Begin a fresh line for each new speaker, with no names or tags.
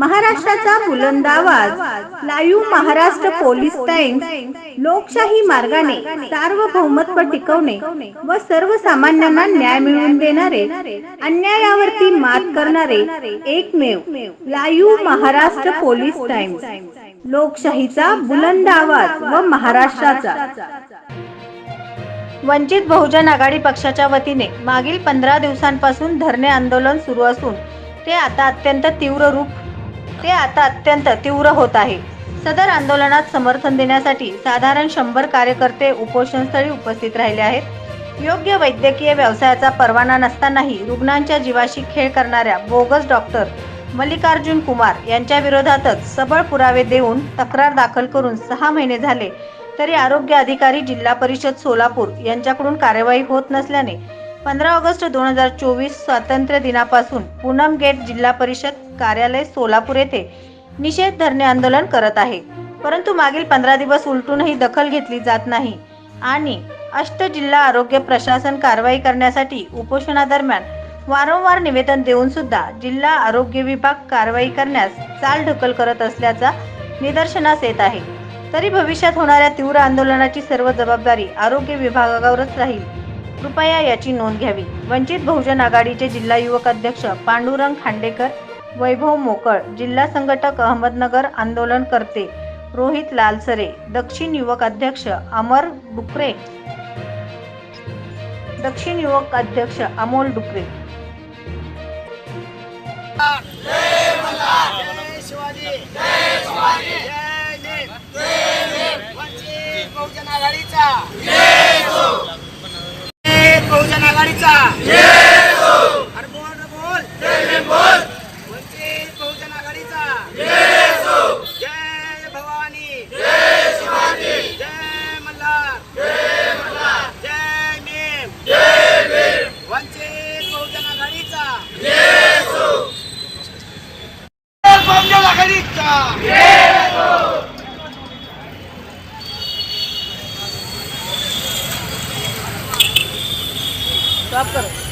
महाराष्ट्राचा बुलंद आवाज. लाईव्ह महाराष्ट्र पोलीस टाइम लोकशाही मार्गाने सार्वभौमत्व टिकवणे व सर्वसामान्यांना न्याय मिळवून देणारे अन्यायावरती मात करणारे एकमेव लाईव्ह महाराष्ट्र पोलीस टाइम लोकशाहीचा बुलंद आवाज व महाराष्ट्राचा. वंचित बहुजन आघाडी पक्षाच्या वतीने मागील पंधरा दिवसांपासून धरणे आंदोलन सुरू असून ते आता अत्यंत तीव्र रूप ते आता अत्यंत तीव्र होत आहे. सदर आंदोलनात समर्थन देण्यासाठी साधारण शंभर कार्यकर्ते उपोषणस्थळी उपस्थित राहिले आहेत. योग्य वैद्यकीय व्यवसायाचा परवाना नसतानाही रुग्णांच्या जीवाशी खेळ करणाऱ्या बोगस डॉक्टर मल्लिकार्जुन कुमार यांच्या विरोधातच सबळ पुरावे देऊन तक्रार दाखल करून सहा महिने झाले तरी आरोग्य अधिकारी जिल्हा परिषद सोलापूर यांच्याकडून कार्यवाही होत नसल्याने पंधरा ऑगस्ट दोन हजार चोवीस स्वातंत्र्य दिनापासून पूनम गेट जिल्हा परिषद कार्यालय सोलापूर येथे निषेध धरणे आंदोलन करत आहे. परंतु मागील पंधरा दिवस उलटूनही दखल घेतली जात नाही. आणि अष्ट जिल्हा आरोग्य प्रशासन कारवाई करण्यासाठी उपोषणादरम्यान वारंवार निवेदन देऊन सुद्धा जिल्हा आरोग्य विभाग कारवाई करण्यास चाल ढकल करत असल्याचा निदर्शनास येत आहे. तरी भविष्यात होणाऱ्या तीव्र आंदोलनाची सर्व जबाबदारी आरोग्य विभागावरच राहील. कृपया याची नोंद घ्यावी. वंचित बहुजन आघाडीचे जिल्हा युवक अध्यक्ष पांडुरंग खांडेकर वैभव मोकळ जिल्हा संघटक अहमदनगर आंदोलन करते. रोहित लालसरे दक्षिण युवक अध्यक्ष अमर डुकरे. दक्षिण युवक अध्यक्ष अमोल डुकरे.
शिवाजी जय शिवाजी जय भीम जय भीम वंचित बहुजन आघाडीचा वंचित बहुजन आघाडीचा अरे बोल रे बोल वंचित बहुजन आघाडीचा जय भवानी जय शिवाजी जय मल्हार जय मल्हार जय भीम वंचित बहुजन आघाडीचा बहुजन
स्टॉप करो.